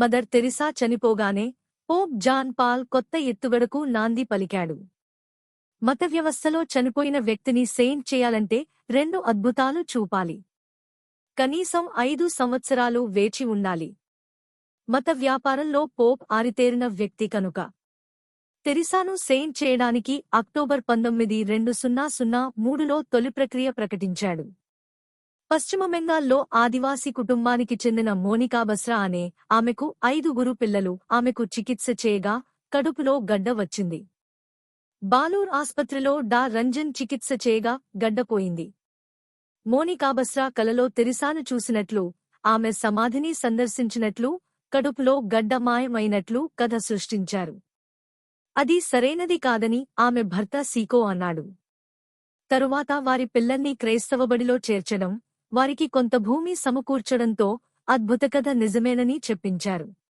Mother Teresa చనిపోగానే Pope John Paul కొత్త ఎత్తుగడకు నాంది పలికాడు. మత వ్యవస్థలో చనిపోయిన వ్యక్తిని సెయింట్ చేయాలంటే రెండు అద్భుతాలు చూపాలి. కనీసం ఐదు సంవత్సరాలు వేచి ఉండాలి. మత వ్యాపారంలో పోప్ ఆరితేరిన వ్యక్తి కనుక తెరిసాను సెయింట్ చేయడానికి అక్టోబర్ పంతొమ్మిది రెండు సున్నా సున్నా మూడులో తొలి ప్రక్రియ ప్రకటించాడు. పశ్చిమ బెంగాల్లో ఆదివాసీ కుటుంబానికి చెందిన మోనికా బస్రా అనే ఆమెకు ఐదుగురు పిల్లలు ఆమెకు చికిత్స చేయగా కడుపులో గడ్డ వచ్చింది. బాలూర్ ఆస్పత్రిలో డా రంజన్ చికిత్స చేయగా గడ్డపోయింది మోనికా బస్రా కలలో తెరిసాను చూసినట్లు ఆమె సమాధిని సందర్శించినట్లు కడుపులో గడ్డ మాయమైనట్లు కథ సృష్టించారు. అది సరైనది కాదని ఆమె భర్త సీకో అన్నాడు. తరువాత వారి పిల్లల్ని క్రైస్తవబడిలో చేర్చడం వారికి కొంత భూమి సమకూర్చడంతో అద్భుత కథ నిజమేనని చెప్పించారు.